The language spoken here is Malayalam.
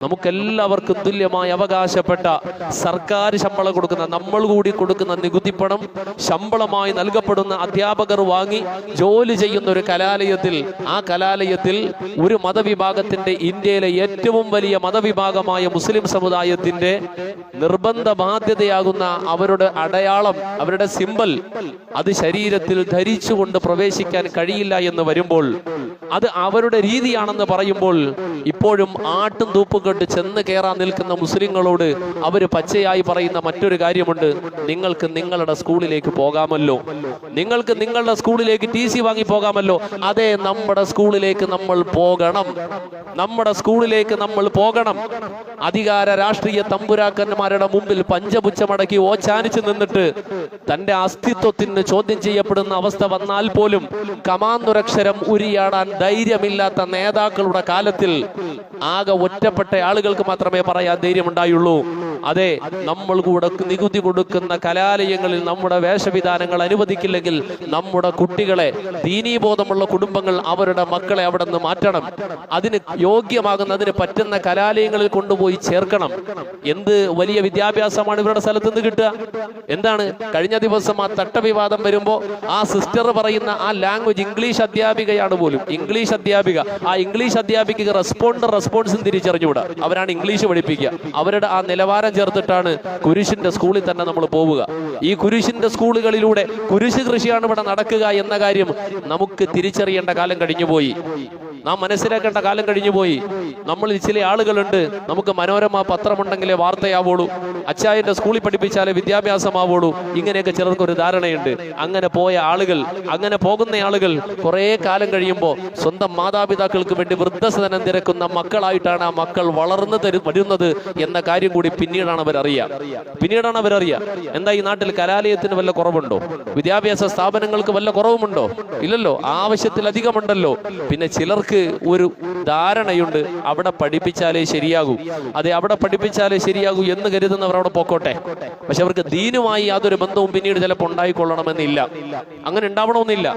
നമുക്കെല്ലാവർക്കും തുല്യമായി അവകാശപ്പെട്ട സർക്കാർ ശമ്പളം കൊടുക്കുന്ന നമ്മൾ കൂടി കൊടുക്കുന്ന നികുതി പണം ശമ്പളമായി നൽകപ്പെടുന്ന അധ്യാപകർ വാങ്ങി ജോലി ചെയ്യുന്ന ഒരു കലാലയത്തിൽ ആ കലാലയത്തിൽ ഒരു മതവിഭാഗത്തിന്റെ ഇന്ത്യയിലെ ഏറ്റവും വലിയ മതവിഭാഗമായ മുസ്ലിം സമുദായത്തിന്റെ നിർബന്ധ ബാധ്യതയാകുന്ന അവരുടെ അടയാളം അവരുടെ സിമ്പൽ അത് ശരീരത്തിൽ ധരിച്ചുകൊണ്ട് പ്രവേശിക്കാൻ കഴിയില്ല എന്ന് വരുമ്പോൾ അത് അവരുടെ രീതിയാണെന്ന് പറയുമ്പോൾ ഇപ്പോഴും ആട്ടും തൂപ്പും കൊണ്ട് ചെന്ന് കയറാൻ നിൽക്കുന്ന മുസ്ലിങ്ങളോട് അവർ പച്ചയായി പറയുന്ന മറ്റൊരു കാര്യമുണ്ട്. നിങ്ങൾക്ക് നിങ്ങളുടെ സ്കൂളിലേക്ക് പോകാമല്ലോ. നിങ്ങൾക്ക് നിങ്ങളുടെ സ്കൂളിലേക്ക് ടി സി വാങ്ങി പോകാമല്ലോ. അതെ നമ്മുടെ സ്കൂളിലേക്ക് നമ്മൾ പോകണം. നമ്മുടെ സ്കൂളിലേക്ക് നമ്മൾ പോകണം. അധികാര രാഷ്ട്രീയ തമ്പുരാക്കന്മാരുടെ മുമ്പിൽ പഞ്ചപുച്ചമടക്കി ഓച്ചാനിച്ച് നിന്നിട്ട് തന്റെ അസ്തിത്വത്തിന് ചോദ്യം ചെയ്യപ്പെടുന്ന അവസ്ഥ വന്നാൽ പോലും കമാന്തുരക്ഷരം ഉരിയാടാൻ ധൈര്യമില്ലാത്ത നേതാക്കളുടെ കാലത്തിൽ ആകെ ഒറ്റപ്പെട്ട ആളുകൾക്ക് മാത്രമേ പറയാൻ ധൈര്യമുണ്ടായുള്ളൂ. അതെ നമ്മൾ കൂടെ നികുതി കൊടുക്കുന്ന കലാലയങ്ങളിൽ നമ്മുടെ വേഷവിധാനങ്ങൾ അനുവദിക്കില്ലെങ്കിൽ നമ്മുടെ കുട്ടികളെ ദീനീബോധമുള്ള കുടുംബങ്ങൾ അവരുടെ മക്കളെ അവിടെ നിന്ന് മാറ്റണം. അതിന് യോഗ്യമാകുന്ന അതിന് പറ്റുന്ന കലാലയങ്ങളിൽ കൊണ്ടുപോയി ചേർക്കണം. എന്ത് വലിയ വിദ്യാഭ്യാസമാണ് ഇവരുടെ സ്ഥലത്ത് നിന്ന് കിട്ടുക? എന്താണ്? കഴിഞ്ഞ ദിവസം ആ തട്ടവിവാദം വരുമ്പോൾ ആ സിസ്റ്റർ പറയുന്ന ആ ലാംഗ്വേജ് ഇംഗ്ലീഷ് അധ്യാപികയാണ് പോലും. ഇംഗ്ലീഷ് അധ്യാപിക. ആ ഇംഗ്ലീഷ് അധ്യാപികക്ക് റെസ്പോണ്ടർ റെസ്പോൺസും തിരിച്ചറിഞ്ഞുകൂടാ. അവരാണ് ഇംഗ്ലീഷ് പഠിപ്പിക്കുക. അവരുടെ ആ നിലവാരം ചേർത്തിട്ടാണ് കുരിശിന്റെ സ്കൂളിൽ തന്നെ നമ്മൾ പോവുക. ഈ കുരിശിന്റെ സ്കൂളുകളിലൂടെ കുരിശ് കൃഷിയാണ് ഇവിടെ നടക്കുക എന്ന കാര്യം നമുക്ക് തിരിച്ചറിയേണ്ട കാലം കഴിഞ്ഞുപോയി. നാം മനസ്സിലാക്കേണ്ട കാലം കഴിഞ്ഞു പോയി. നമ്മളിൽ ചില ആളുകളുണ്ട്. നമുക്ക് മനോരമ പത്രമുണ്ടെങ്കിലേ വാർത്തയാവുള്ളൂ. അച്ചായന്റെ സ്കൂളിൽ പഠിപ്പിച്ചാലേ വിദ്യാഭ്യാസമാവുള്ളൂ. ഇങ്ങനെയൊക്കെ ചിലർക്ക് ഒരു ധാരണയുണ്ട്. അങ്ങനെ പോയ ആളുകൾ അങ്ങനെ പോകുന്ന ആളുകൾ കുറെ കാലം കഴിയുമ്പോൾ സ്വന്തം മാതാപിതാക്കൾക്ക് വേണ്ടി വൃദ്ധസദനം തിരക്കുന്ന മക്കളായിട്ടാണ് ആ മക്കൾ വളർന്നു തരു വരുന്നത് എന്ന കാര്യം കൂടി പിന്നീടാണ് അവർ അറിയുക പിന്നീടാണ് അവർ അറിയുക എന്താ ഈ നാട്ടിൽ കലാലയത്തിന് വല്ല കുറവുണ്ടോ? വിദ്യാഭ്യാസ സ്ഥാപനങ്ങൾക്ക് വല്ല കുറവുമുണ്ടോ? ഇല്ലല്ലോ. ആവശ്യത്തിലധികമുണ്ടല്ലോ. പിന്നെ ചിലർക്ക് ഒരു ധാരണയുണ്ട്. അവിടെ പഠിപ്പിച്ചാലേ ശരിയാകൂ. അതെ അവിടെ പഠിപ്പിച്ചാലേ ശരിയാകൂ എന്ന് കരുതുന്നവർ അവിടെ പോക്കോട്ടെ. പക്ഷെ അവർക്ക് ദീനുമായി യാതൊരു ബന്ധവും പിന്നീട് ചിലപ്പോൾ ഉണ്ടായിക്കൊള്ളണമെന്നില്ല. അങ്ങനെ ഉണ്ടാവണമെന്നില്ല.